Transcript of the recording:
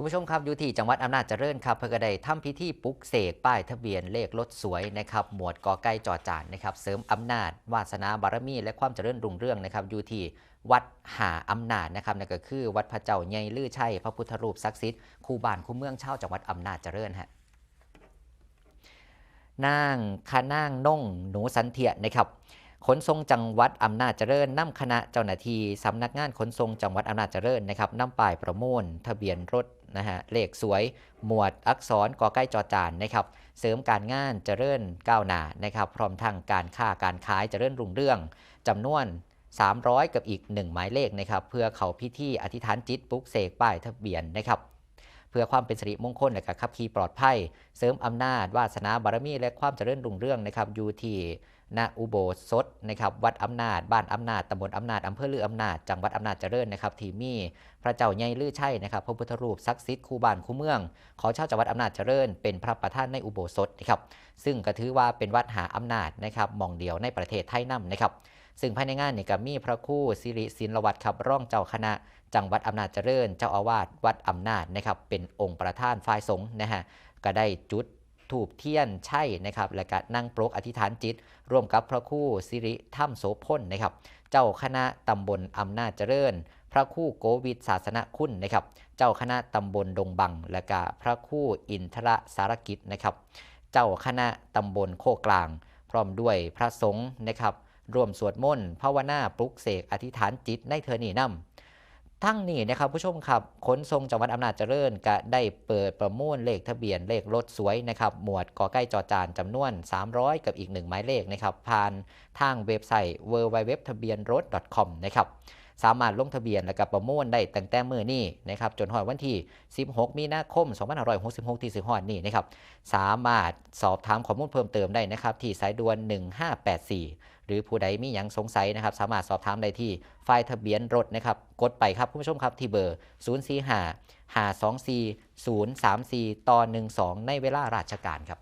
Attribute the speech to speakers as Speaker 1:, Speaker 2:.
Speaker 1: คุณผู้ชมครับอยู่ที่จังหวัดอำนาจเจริญครับเพื่อได้ทำพิธีปลุกเสกป้ายทะเบียนเลขรถสวยนะครับหมวดกอไก่จอจานนะครับเสริมอำนาจ วาสนาบารมี และความเจริญรุ่งเรืองนะครับอยู่ที่วัดหาอำนาจนะครับนั่นก็คือ วัดพระเจ้าใหญ่ลือชัยพระพุทธรูปศักดิ์สิทธิ์คู่บ้านคู่เมืองเช่าจังหวัดอำนาจเจริญฮะนางคานางน่งหนูสันเทียนะครับขนส่งจังหวัดอำนาจเจริญนำคณะเจ้าหน้าที่สำนักงานขนส่งจังหวัดอำนาจเจริญนะครับนำป้ายประมูล ทะเบียนรถ นะฮะเลขสวยหมวดอักษรกอไก่จอจานนะครับเสริมการงานเจริญก้าวหน้านะครับพร้อมทั้งการค้าการขายเจริญรุ่งเรืองจำนวน 300 กับอีก 1 หมายเลขนะครับเพื่อเขาพิธีอธิษฐานจิตปลุกเสกป้ายทะเบียนนะครับเพื่อความเป็นสิริมงคลและก็ขับขี่ปลอดภัย เสริมอำนาจวาสนาบารมีและความเจริญรุ่งเรืองนะครับอยู่ที่ ณอุโบสถนะครับวัดอำนาจ บ้านอำนาจตำบลอำนาจอำเภอลืออำนาจจังหวัดอำนาจเจริญนะครับที่มีพระเจ้าใหญ่ลือชัยนะครับพระพุทธรูปศักดิ์สิทธิ์คู่บ้านคู่เมือง ของชาวจังหวัดอำนาจเจริญ เป็นพระประธานในอุโบสถนะครับซึ่งก็ถือว่าเป็นวัดหาอำนาจนะครับมองเดียวในประเทศไทยนํนะครับซึ่งภายในงานนี่ก็มีพระคู่สิริศิลวัตรครับร่องเจ้าคณะ จังหวัดอำนาจเจริญ เจ้าอาวาสวัดอำนาจนะครับเป็นองค์ประธานฝ่ายสงฆ์นะฮะก็ได้จุด ถูบเทียนใช่นะครับและก็นั่งปรกอธิษฐานจิต ร่วมกับพระคู่สิริถ้ำโสพลนะครับ เจ้าคณะตำบลอำนาจเจริญ พระคู่โกวิดศาสนคุณนะครับ เจ้าคณะตำบลดงบัง และก็พระคู่อินทรสารกิจนะครับ เจ้าคณะตำบลโคกลาง พร้อมด้วยพระสงฆ์นะครับรวมสวดมนต์ภาวนาปลุกเสกอธิษฐานจิตในเธอนี่นำ ทั้งนี้นะครับผู้ชมครับขนส่งจังหวัดอำนาจเจริญก็ได้เปิดประมูลเลขทะเบียนเลขรถสวยนะครับหมวดกอไก่จอจานจำนวน 300 กับอีก 1 หมายเลขนะครับผ่านทางเว็บไซต์ w w w ทะเบียนรถ .com นะครับ สามารถลงทะเบียนและกับประมูลได้ตั้งแต่มือนี้นะครับจนหอดวันที่ 16 มีนาคม 2566 ที่สิหอดนี้นะครับสามารถสอบถามข้อมูลเพิ่มเติมได้นะครับที่สายด่วน 1584 หรือผู้ใดมีหยังสงสัยนะครับสามารถสอบถามได้ที่ฝ่ายทะเบียนรถนะครับกดไปครับคุณผู้ชมครับที่เบอร์ 045 524 034ต่อ12 ในเวลาราชการครับ